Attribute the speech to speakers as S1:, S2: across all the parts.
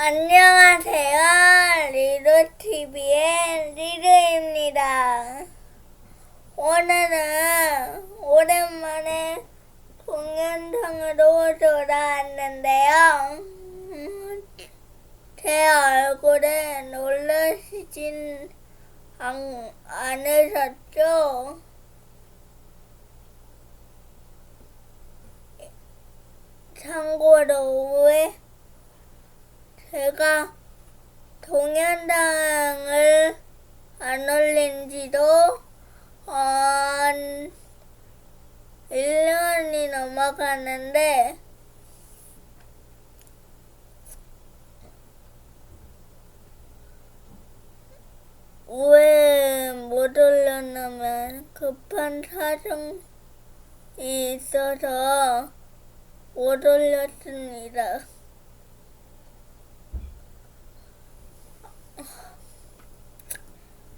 S1: 안녕하세요. 리로TV의 리르입니다. 오늘은 오랜만에 동영상으로 돌아왔는데요. 음, 제 얼굴에 놀라시진 않, 않으셨죠? 참고로 왜 제가 동영상을 안 올린 지도 한 1년이 넘어가는데 왜 못 올렸냐면 급한 사정이 있어서 못 올렸습니다.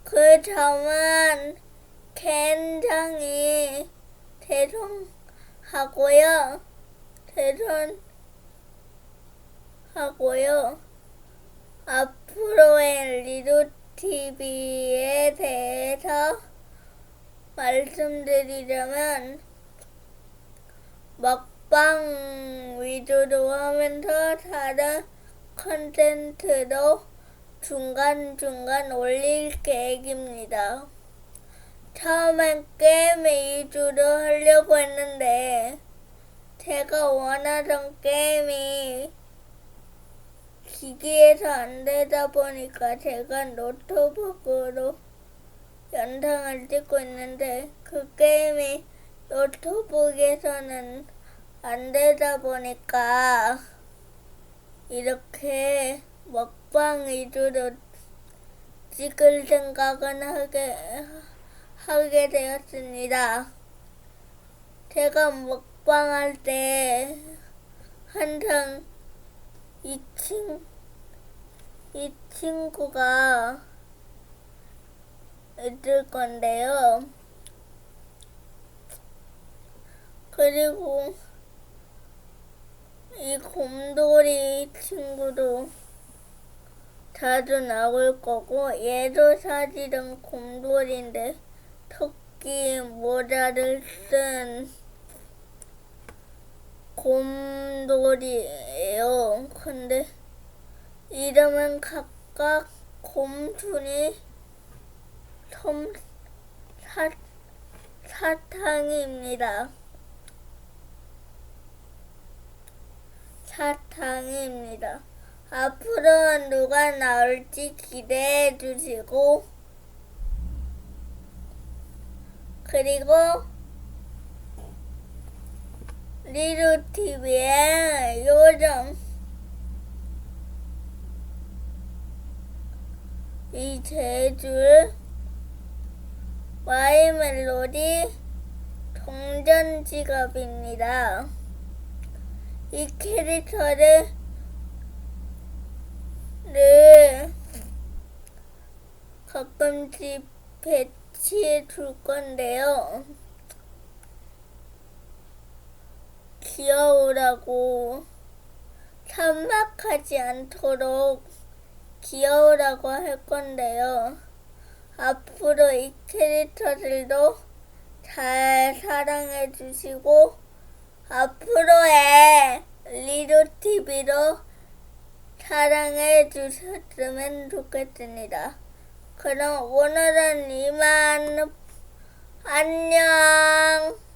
S1: 그 점은 굉장히 죄송하고요. 죄송하고요. 앞으로의 리루TV에 대해서 말씀드리려면 먹방 위주로 하면서 다른 컨텐츠도 중간중간 올릴 계획입니다. 처음엔 게임 위주로 하려고 했는데 제가 원하던 게임이 기기에서 안 되다 보니까 제가 노트북으로 영상을 찍고 있는데 그 게임이 노트북에서는 안 되다 보니까 이렇게 먹 방 위주로 찍을 생각은 하게, 하게 되었습니다. 제가 먹방할 때 항상 이, 친, 이 친구가 있을 건데요. 그리고 이 곰돌이 친구도 자주 나올 거고 얘도 사실은 곰돌인데 토끼 모자를 쓴 곰돌이에요. 근데 이름은 각각 곰순이 솜 사, 사탕입니다. 사탕입니다. 앞으로 누가 나올지 기대해 주시고 그리고 리루TV의 요정 이 제줄 와이 멜로디 동전 지갑입니다. 이 캐릭터를 를 가끔씩 배치해 줄 건데요. 귀여우라고 산막하지 않도록 귀여우라고 할 건데요. 앞으로 이 캐릭터들도 잘 사랑해 주시고 앞으로의 리루TV로 사랑해 주셨으면 좋겠습니다. 그럼 오늘은 이만 안녕.